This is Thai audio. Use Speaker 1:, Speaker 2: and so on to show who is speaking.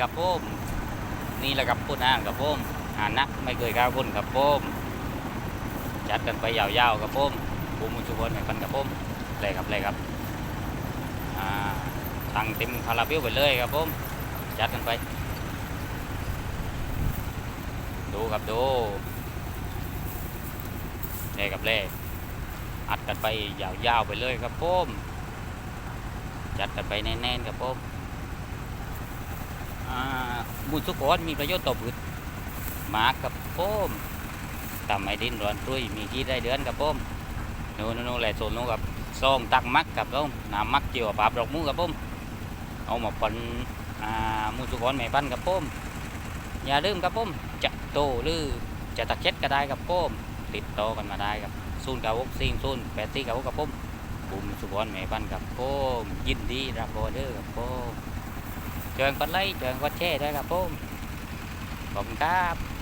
Speaker 1: ครับผมนี่แหละครับพุ่นอ่างครับผมอ่านนักไม่เคยก้าวพุ่นครับผมจัดกันไปยาวๆครับผมภูมิชุบนแห่งปันครับผมเลยครับเลยครับอ่าทางเต็มคาราเบลไปเลยครับผมจัดกันไป ดูครับดูเล่กับเล่อัดกันไปยาวๆไปเลยครับผมจัดกันไปแน่นๆครับผม มูลสุกรมีประโยชน์ต่อพืชหมากับผมทำให้ดินร้อนรุ่ยมีที่ได้เดือนครับผมโน่นโน่นแหละโซนนู้นครับซองตักมักครับผมน้ำมักเจียวปราบดอกมูครับผมเอามาพันอ่ามูลสุกรแม่พันธุ์ครับผมอย่าลืมครับผมจะโตหรือจะตะเช็ดก็ได้ครับผมติดต่อกันมาได้ครับศูนย์เก้าหกสี่ศูนย์แปดสี่เก้าหกครับผมบุมสุวรรณแม่พันธุ์ครับผมยินดีรับออเดอร์ครับผม เชิญกดไลค์เชิญกดแชร์ด้วยครับผมขอบคุณครับ